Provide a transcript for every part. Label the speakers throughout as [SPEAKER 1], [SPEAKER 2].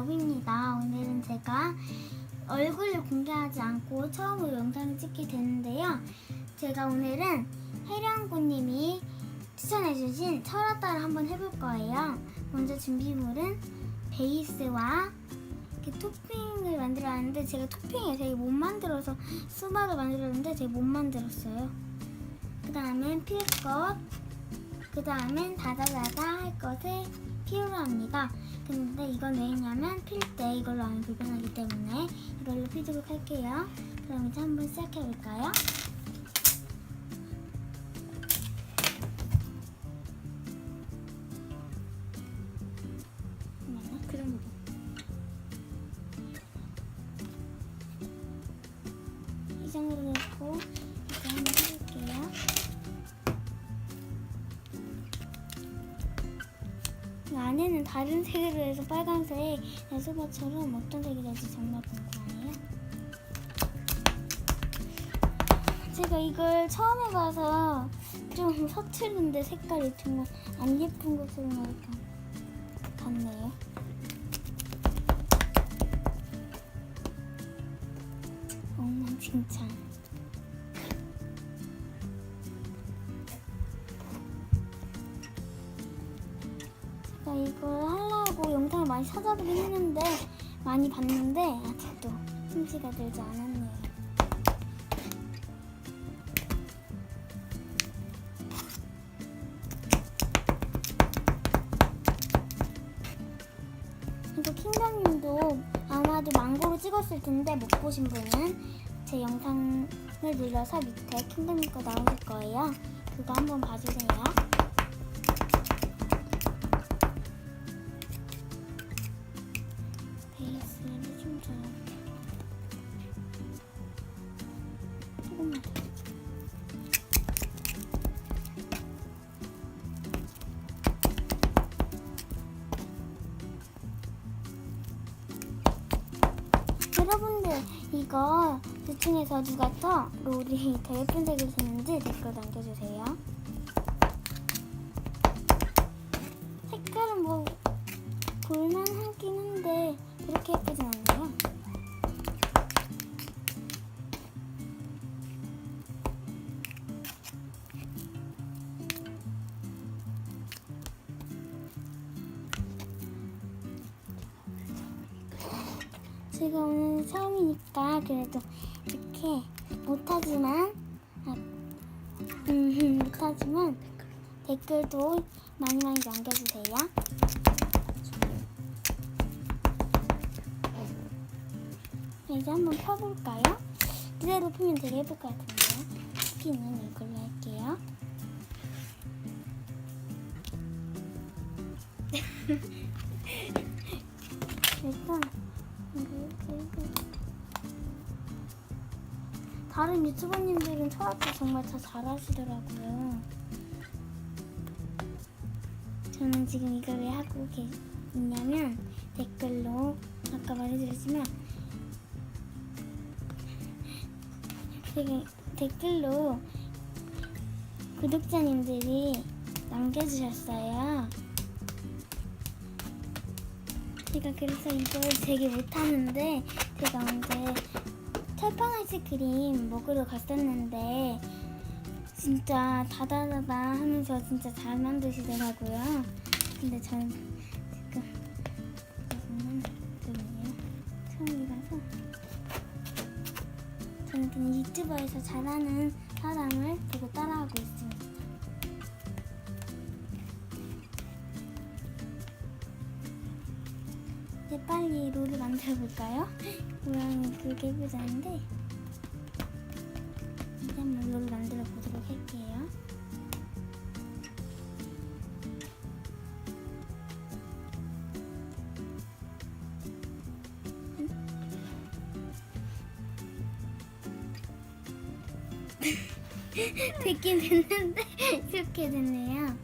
[SPEAKER 1] 러브입니다. 오늘은 제가 얼굴을 공개하지 않고 처음으로 영상을 찍게 되는데요. 제가 오늘은 혜령구님이 추천해주신 철화따를 한번 해볼 거예요. 먼저 준비물은 베이스와 토핑을 만들어왔는데 제가 토핑을 되게 못 만들어서 수박을 만들었는데 제가 못 만들었어요. 그 다음엔 필것, 그 다음엔 다다다다 할 것을 필요로 합니다. 근데 이건 왜 있냐면 필 때 이걸로 하면 불편하기 때문에 이걸로 피도록 할게요. 그럼 이제 한번 시작해 볼까요? 네, 이 정도로 넣고 이 안에는 다른 색으로 해서 빨간색 야수바처럼 어떤 색이 될지 정말 궁금해요. 제가 이걸 처음 해봐서 좀 서투른데 색깔이 정말 안 예쁜 것으로 이렇게 같네요. 엉망진창. 제가 이걸 하려고 영상을 많이 찾아보긴 했는데 많이 봤는데 아직도 솜씨가 들지 않았네요. 이거 킹덤님도 아마도 망고로 찍었을 텐데 못 보신 분은 제 영상을 눌러서 밑에 킹덤님 거 나오실 거예요. 그거 한번 봐주세요. 여러분들 이거 둘 중에서 누가 더 롤이 더 예쁜 색을 쓰는지 댓글 남겨주세요. 색깔은 뭐 볼만하긴 한데 그렇게 예쁘진 않네요. 제가 오늘 처음이니까 그래도 이렇게 못하지만 아, 음, 못하지만 댓글도 많이 많이 남겨주세요. 이제 한번 펴볼까요? 이대로 펴면 되게 예쁠 것 같은데요. 스킨은 이걸로 할게요. 일단 다른 유튜버님들은 초아트 정말 다 잘하시더라고요. 저는 지금 이걸 왜 하고 계- 있냐면 댓글로 아까 말해드렸지만 댓글로 구독자님들이 남겨주셨어요. 제가 그래서 이걸 되게 못하는데 제가 언제 철판 아이스크림 먹으러 갔었는데 진짜 다다다다 하면서 진짜 잘 만드시더라고요. 근데 저는 지금 못 만들거든요. 처음이라서 저는 그냥 유튜버에서 잘하는 사람을 보고 따라하고 있습니 볼까요? 예쁘지 않은데 이제 한번 롤을 만들어 보도록 할게요. 됐긴 됐는데 이렇게 됐네요.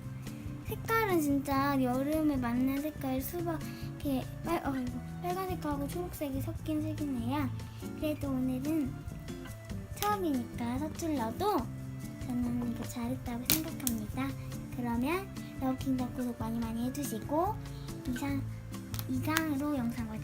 [SPEAKER 1] 색깔은 진짜 여름에 맞는 색깔 수박 이렇게 빨, 어, 빨간색하고 초록색이 섞인 색이네요. 그래도 오늘은 처음이니까 서툴러도 저는 이거 잘했다고 생각합니다. 그러면 러킹더 구독 많이 많이 해주시고 이상 이상으로 영상을